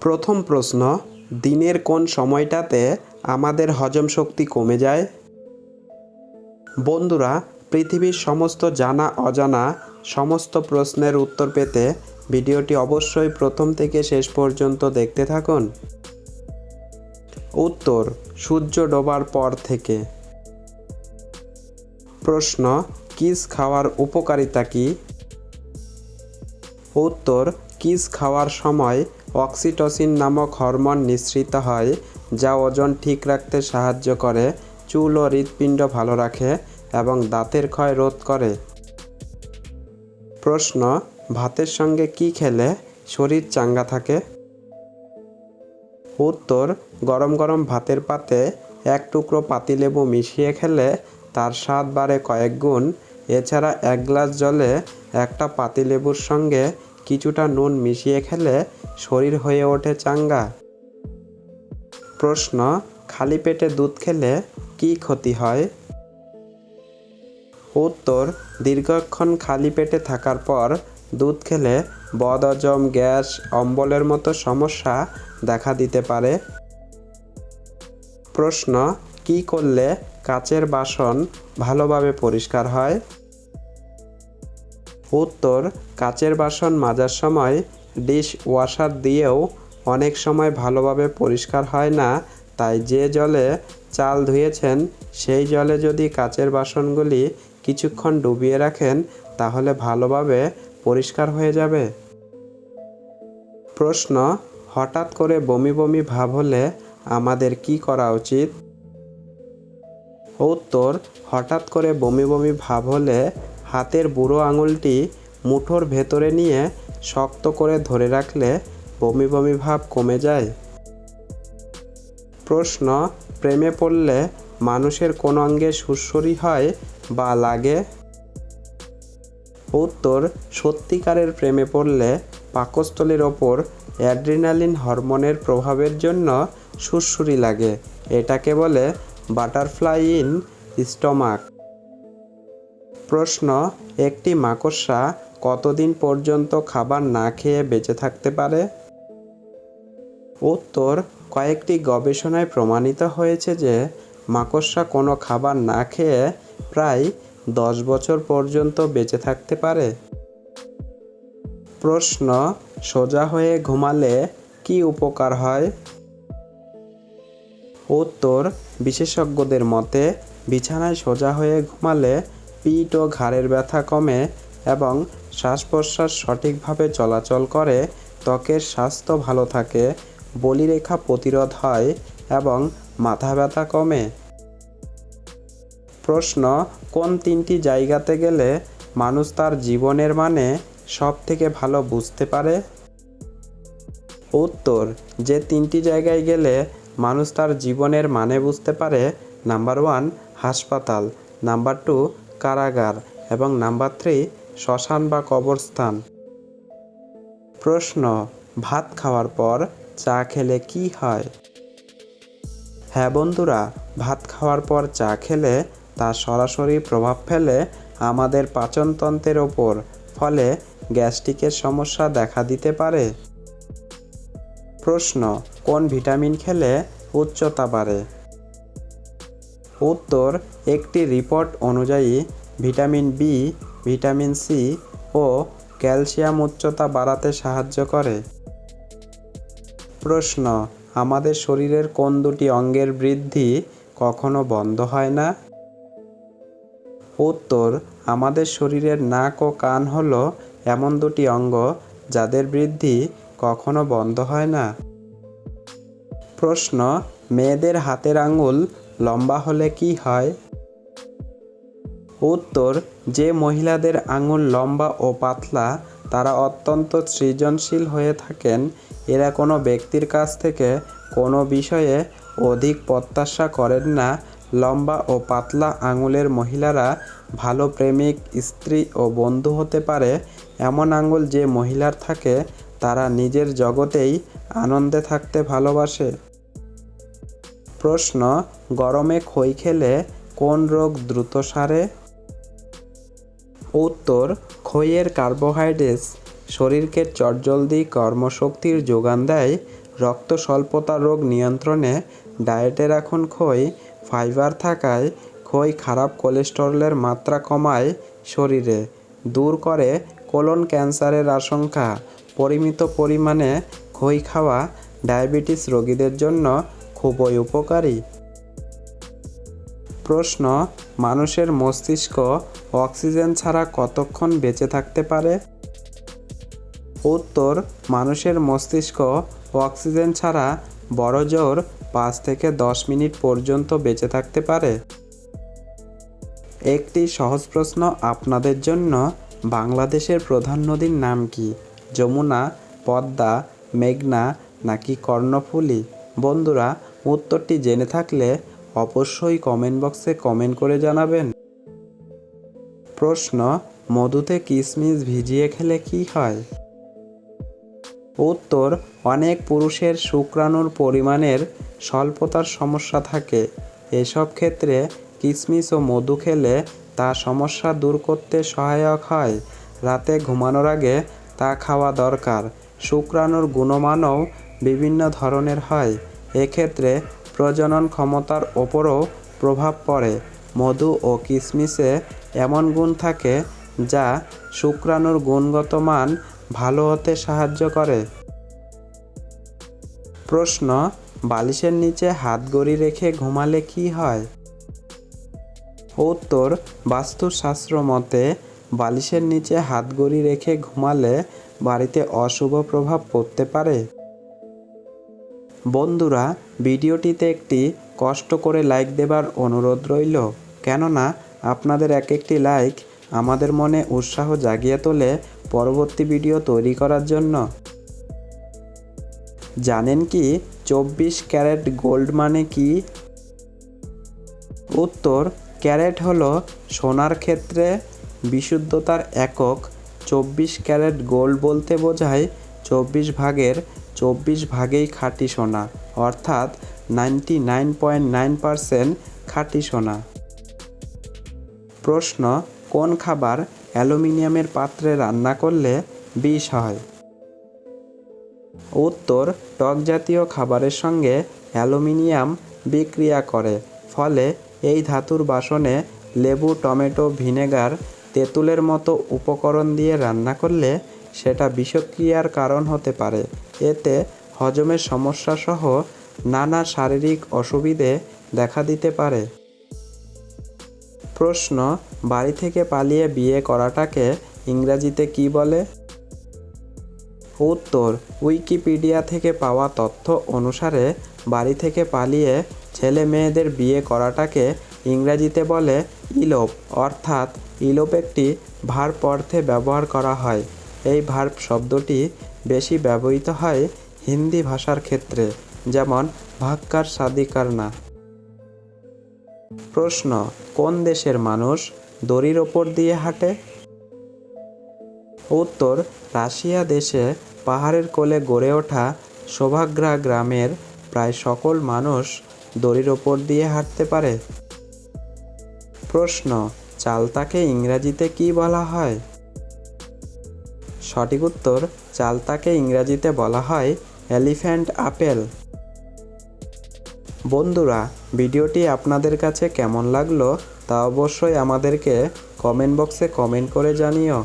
প্রথম প্রশ্ন, দিনের কোন সময়টাতে আমাদের হজম শক্তি কমে যায়? বন্ধুরা, পৃথিবীর সমস্ত জানা অজানা সমস্ত প্রশ্নের উত্তর পেতে ভিডিওটি অবশ্যই প্রথম থেকে শেষ পর্যন্ত দেখতে থাকুন। উত্তর, সূর্য ডোবার পর থেকে। প্রশ্ন, কিস খাওয়ার উপকারিতা কী? উত্তর, কিস খাওয়ার সময় অক্সিটোসিন নামক হরমোন নিঃসৃত হয়, যা ওজন ঠিক রাখতে সাহায্য করে, চুল ও হৃৎপিণ্ড ভালো রাখে এবং দাঁতের ক্ষয় রোধ করে। প্রশ্ন, ভাতের সঙ্গে কি খেলে শরীর চাঙ্গা থাকে? উত্তর, গরম গরম ভাতের পাতে এক টুকরো পাতিলেবু মিশিয়ে খেলে তার স্বাদ বাড়ে কয়েক গুণ। এছাড়া এক গ্লাস জলে একটা পাতিলেবুর সঙ্গে কিছুটা নুন মিশিয়ে খেলে শরীর হয়ে ওঠে চাঙ্গা। প্রশ্ন, খালি পেটে দুধ খেলে কি ক্ষতি হয়? উত্তর, দীর্ঘক্ষণ খালি পেটে থাকার পর দুধ খেলে বদহজম গ্যাস, অম্বলের মতো সমস্যা দেখা দিতে পারে। প্রশ্ন, কি করলে কাচের বাসন ভালোভাবে পরিষ্কার হয়? উত্তর, কাচের বাসন মাজার সময় ডিশ ওয়াশার দিয়েও অনেক সময় ভালোভাবে পরিষ্কার হয় না, তাই যে জলে চাল ধুয়েছেন, সেই জলে যদি কাচের বাসনগুলি কিছুক্ষণ ডুবিয়ে রাখেন, তাহলে ভালোভাবে পরিষ্কার হয়ে যাবে। প্রশ্ন, হঠাৎ করে বমি বমি ভাব হলে আমাদের কি করা উচিত? উত্তর, হঠাৎ করে বমি বমি ভাব হলে হাতের বুড়ো আঙুলটি মুঠোর ভেতরে নিয়ে শক্ত করে ধরে রাখলে বমি বমি ভাব কমে যায়। প্রশ্ন, প্রেমে পড়লে মানুষের কোন অঙ্গে সুরসুরি হয় বা লাগে? উত্তর, সত্যিকারের প্রেমে পড়লে পাকস্থলীর ওপর অ্যাড্রিনালিন হরমোনের প্রভাবের জন্য সুরসুরি লাগে। এটাকে বলে বাটারফ্লাই ইন স্টমাক। প্রশ্ন, একটি মাকড়সা কতদিন পর্যন্ত খাবার না খেয়ে বেঁচে থাকতে পারে? উত্তর, কয়েকটি গবেষণায় প্রমাণিত হয়েছে যে মাকড়সা কোনো খাবার না খেয়ে প্রায় দশ বছর পর্যন্ত বেঁচে থাকতে পারে। প্রশ্ন, সোজা হয়ে ঘুমালে কি উপকার হয়? উত্তর, বিশেষজ্ঞদের মতে বিছানায় সোজা হয়ে ঘুমালে পিঠ ও ঘাড়ের ব্যথা কমে এবং শ্বাস প্রশ্বাস সঠিকভাবে চলাচল করে, ত্বকের স্বাস্থ্য ভালো থাকে, বলিরেখা প্রতিরোধ হয় এবং মাথা ব্যথা কমে। প্রশ্ন, কোন তিনটি জায়গাতে গেলে মানুষ তার জীবনের মানে সব থেকে ভালো বুঝতে পারে? উত্তর, যে তিনটি জায়গায় গেলে মানুষ তার জীবনের মানে বুঝতে পারে, নাম্বার ওয়ান, হাসপাতাল, নাম্বার টু কারাগার এবং নাম্বার থ্রি, শ্মশান বা কবরস্থান। প্রশ্ন, ভাত খাওয়ার পর চা খেলে কি হয়? হ্যাঁ বন্ধুরা, ভাত খাওয়ার পর চা খেলে তা সরাসরি প্রভাব ফেলে আমাদের পাচনতন্ত্রের ওপর, ফলে গ্যাস্ট্রিকের সমস্যা দেখা দিতে পারে। প্রশ্ন, কোন ভিটামিন খেলে উচ্চতা বাড়ে? উত্তর, একটি রিপোর্ট অনুযায়ী ভিটামিন বি, ভিটামিন সি ও ক্যালসিয়াম উচ্চতা বাড়াতে সাহায্য করে। প্রশ্ন, আমাদের শরীরের কোন দুটি অঙ্গের বৃদ্ধি কখনো বন্ধ হয় না? উত্তর, আমাদের শরীরের নাক ও কান হলো এমন দুটি অঙ্গ যাদের বৃদ্ধি কখনো বন্ধ হয় না। প্রশ্ন, মেয়েদের হাতের আঙুল লম্বা হলে কি হয়? উত্তর, যে মহিলাদের আঙুল লম্বা ও পাতলা, তারা অত্যন্ত সৃজনশীল হয়ে থাকেন। এরা কোনো ব্যক্তির কাছ থেকে কোনো বিষয়ে অধিক প্রত্যাশা করেন না। লম্বা ও পাতলা আঙুলের মহিলারা ভালো প্রেমিক, স্ত্রী ও বন্ধু হতে পারে। এমন আঙুল যে মহিলার থাকে, তারা নিজের জগতেই আনন্দে থাকতে ভালোবাসে। প্রশ্ন, গরমে খই খেলে কোন রোগ দ্রুত সারে? উত্তর, খইয়ের কার্বোহাইড্রেটস শরীরকে চটজলদি কর্মশক্তির যোগান দেয়, রক্ত স্বল্পতা রোগ নিয়ন্ত্রণে ডায়েটে রাখুন খই, ফাইবার থাকায় খই খারাপ কোলেস্টেরলের মাত্রা কমায় শরীরে, দূর করে কোলন ক্যান্সারের আশঙ্কা, পরিমিত পরিমাণে খই খাওয়া ডায়াবেটিস রোগীদের জন্য খুবই উপকারী। প্রশ্ন, মানুষের মস্তিষ্ক অক্সিজেন ছাড়া কতক্ষণ বেঁচে থাকতে পারে? উত্তর, মানুষের মস্তিষ্ক অক্সিজেন ছাড়া বড় জোর পাঁচ থেকে দশ মিনিট পর্যন্ত বেঁচে থাকতে পারে। একটি সহজ প্রশ্ন আপনাদের জন্য, বাংলাদেশের প্রধান নদীর নাম কি? যমুনা, পদ্মা, মেঘনা নাকি কর্ণফুলী? বন্ধুরা উত্তরটি জেনে থাকলে অবশ্যই কমেন্ট বক্সে কমেন্ট করে জানাবেন। প্রশ্ন, মধুতে কিশমিশ ভিজিয়ে খেলে কি হয়? উত্তর, অনেক পুরুষের শুক্রাণুর পরিমাণের স্বল্পতার সমস্যা থাকে। এসব ক্ষেত্রে কিশমিশ ও মধু খেলে তা সমস্যা দূর করতে সহায়ক হয়। রাতে ঘুমানোর আগে তা খাওয়া দরকার। শুক্রাণুর গুণমানও বিভিন্ন ধরনের হয়। এক্ষেত্রে প্রজনন ক্ষমতার ওপরও প্রভাব পড়ে। মধু ও কিশমিশে এমন গুণ থাকে যা শুক্রাণুর গুণগত মান ভালো হতে সাহায্য করে। প্রশ্ন, বালিশের নিচে হাত গড়ি রেখে ঘুমালে কি হয়? উত্তর, বাস্তুশাস্ত্র মতে বালিশের নিচে হাত গড়ি রেখে ঘুমালে বাড়িতে অশুভ প্রভাব পড়তে পারে। বন্ধুরা, ভিডিওটিতে একটি কষ্ট করে লাইক দেবার অনুরোধ রইল। কেননা, আপনাদের এক একটি লাইক আমাদের মনে উৎসাহ জাগিয়ে তোলে পরবর্তী ভিডিও তৈরি করার জন্য। জানেন কি, চব্বিশ ক্যারেট গোল্ড মানে কি? উত্তর, ক্যারেট হলো সোনার ক্ষেত্রে বিশুদ্ধতার একক। চব্বিশ ক্যারেট গোল্ড বলতে বোঝায় চব্বিশ ভাগের চব্বিশ ভাগেই খাঁটি সোনা, অর্থাৎ ninety nine point nine percent খাঁটি সোনা। প্রশ্ন, কোন খাবার অ্যালুমিনিয়ামের পাত্রে রান্না করলে বিষ হয়? উত্তর, টক জাতীয় খাবারের সঙ্গে অ্যালুমিনিয়াম বিক্রিয়া করে, ফলে এই ধাতুর বাসনে লেবু, টমেটো, ভিনেগার, তেঁতুলের মতো উপকরণ দিয়ে রান্না করলে সেটা বিষক্রিয়ার কারণ হতে পারে। এতে হজমের সমস্যা সহ নানা শারীরিক অসুবিধে দেখা দিতে পারে। প্রশ্ন, বাড়ি থেকে পালিয়ে বিয়ে করাটাকে ইংরাজিতে কি বলে? উত্তর, উইকিপিডিয়া থেকে পাওয়া তথ্য অনুসারে বাড়ি থেকে পালিয়ে ছেলে মেয়েদের বিয়ে করাটাকে ইংরাজিতে বলে ইলোপ, অর্থাৎ ইলোপ একটি ভার্ব অর্থে ব্যবহার করা হয়। এই ভার্ব শব্দটি বেশি ব্যবহৃত হয় হিন্দি ভাষার ক্ষেত্রে, যেমন ভাক্কার সাদিকার না প্রশ্ন, কোন দেশের মানুষ দড়ির ওপর দিয়ে হাঁটে? উত্তর, রাশিয়া দেশে পাহাড়ের কোলে গড়ে ওঠা শোভাগ্রা গ্রামের প্রায় সকল মানুষ দড়ির ওপর দিয়ে হাঁটতে পারে। প্রশ্ন, চালতাকে ইংরাজিতে কি বলা হয়? সঠিক উত্তর চালতাকে ইংরাজিতে বলা হয় এলিফ্যান্ট আপেল। বন্ধুরা, ভিডিওটি আপনাদের কাছে কেমন লাগল তা অবশ্যই আমাদেরকে কমেন্ট বক্সে কমেন্ট করে জানিও।